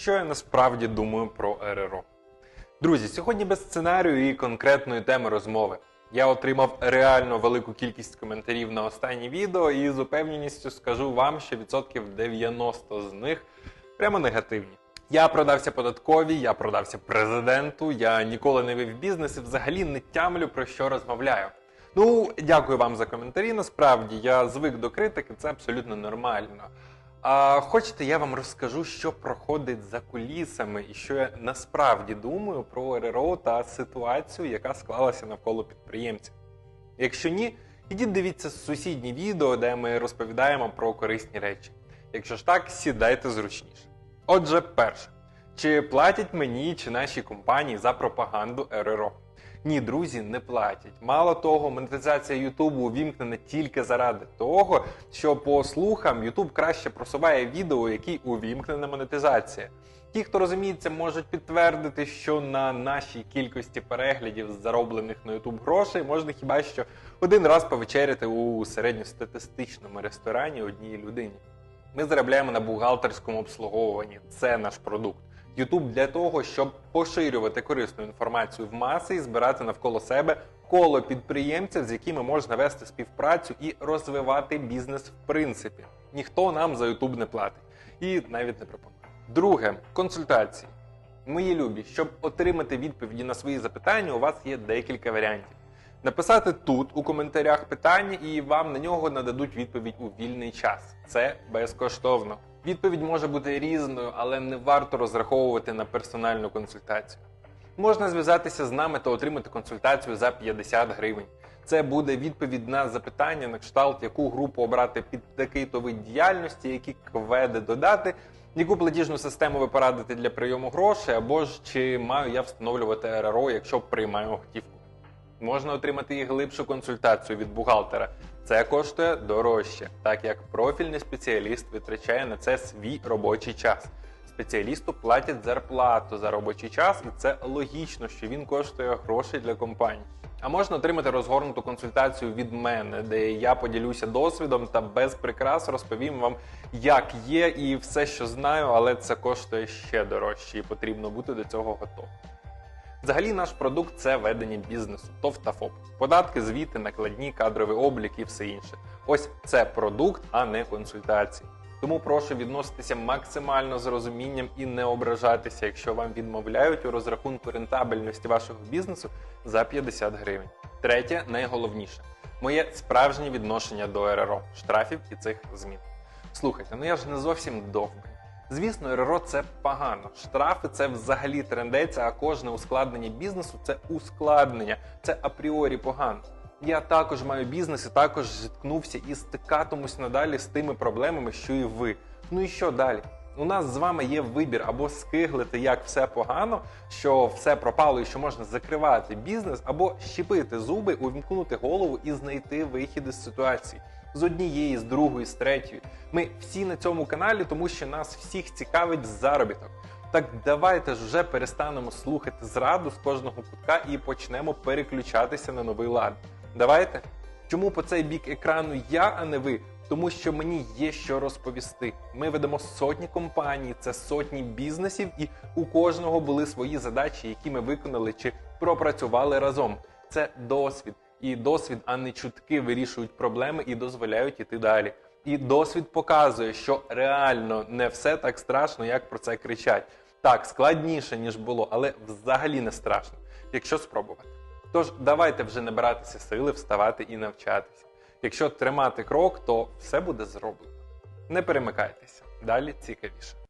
Що я насправді думаю про РРО? Друзі, сьогодні без сценарію і конкретної теми розмови. Я отримав реально велику кількість коментарів на останнє відео і з упевненістю скажу вам, що відсотків 90 з них прямо негативні. Я продався податковій, я продався президенту, я ніколи не вів бізнес і взагалі не тямлю про що розмовляю. Ну, дякую вам за коментарі. Насправді я звик до критики, це абсолютно нормально. А хочете, я вам розкажу, що проходить за кулісами і що я насправді думаю про РРО та ситуацію, яка склалася навколо підприємців. Якщо ні, ідіть дивіться сусідні відео, де ми розповідаємо про корисні речі. Якщо ж так, сідайте зручніше. Отже, перше, чи платять мені чи нашій компанії за пропаганду РРО? Ні, друзі, не платять. Мало того, монетизація Ютубу увімкнена тільки заради того, що по слухам Ютуб краще просуває відео, які увімкнена монетизація. Ті, хто розуміється, можуть підтвердити, що на нашій кількості переглядів зароблених на Ютуб грошей можна хіба що один раз повечеряти у середньостатистичному ресторані одній людині. Ми заробляємо на бухгалтерському обслуговуванні. Це наш продукт. YouTube для того, щоб поширювати корисну інформацію в маси і збирати навколо себе коло підприємців, з якими можна вести співпрацю і розвивати бізнес в принципі. Ніхто нам за YouTube не платить і навіть не пропонує. Друге консультації. Мої любі, щоб отримати відповіді на свої запитання, у вас є декілька варіантів. Написати тут у коментарях питання, і вам на нього нададуть відповідь у вільний час. Це безкоштовно. Відповідь може бути різною, але не варто розраховувати на персональну консультацію. Можна зв'язатися з нами та отримати консультацію за 50 гривень. Це буде відповідь на запитання на кшталт, яку групу обрати під такий то вид діяльності, які кведи додати, яку платіжну систему ви порадите для прийому грошей, або ж чи маю я встановлювати РРО, якщо приймаю готівку. Можна отримати і глибшу консультацію від бухгалтера. Це коштує дорожче, так як профільний спеціаліст витрачає на це свій робочий час. Спеціалісту платять зарплату за робочий час, і це логічно, що він коштує грошей для компанії. А можна отримати розгорнуту консультацію від мене, де я поділюся досвідом та без прикрас розповім вам, як є, і все, що знаю, але це коштує ще дорожче, і потрібно бути до цього готовим. Взагалі, наш продукт це ведення бізнесу, ТОВ та ФОП. Податки, звіти, накладні, кадровий облік і все інше. Ось це продукт, а не консультації. Тому прошу відноситися максимально з розумінням і не ображатися, якщо вам відмовляють у розрахунку рентабельності вашого бізнесу за 50 гривень. Третє, найголовніше моє справжнє відношення до РРО, штрафів і цих змін. Слухайте, ну я ж не зовсім довбий. Звісно, РРО це погано. Штрафи це взагалі трендець, а кожне ускладнення бізнесу це ускладнення, це апріорі погано. Я також маю бізнес і також зіткнувся і стикатимусь надалі з тими проблемами, що і ви. Ну і що далі? У нас з вами є вибір або скиглити, як все погано, що все пропало і що можна закривати бізнес, або щепити зуби, увімкнути голову і знайти вихід із ситуації з однієї, з другої, з третьої. Ми всі на цьому каналі, тому що нас всіх цікавить заробіток. Так давайте ж вже перестанемо слухати зраду з кожного кутка і почнемо переключатися на новий лад. Давайте. Чому по цей бік екрану я, а не ви? Тому що мені є що розповісти. Ми ведемо сотні компаній, це сотні бізнесів, і у кожного були свої задачі, які ми виконали чи пропрацювали разом. Це досвід. І досвід, а не чутки вирішують проблеми і дозволяють іти далі. І досвід показує, що реально не все так страшно, як про це кричать. Так, складніше, ніж було, але взагалі не страшно, якщо спробувати. Тож давайте вже набиратися сили, вставати і навчатися. Якщо тримати крок, то все буде зроблено. Не перемикайтеся, далі цікавіше.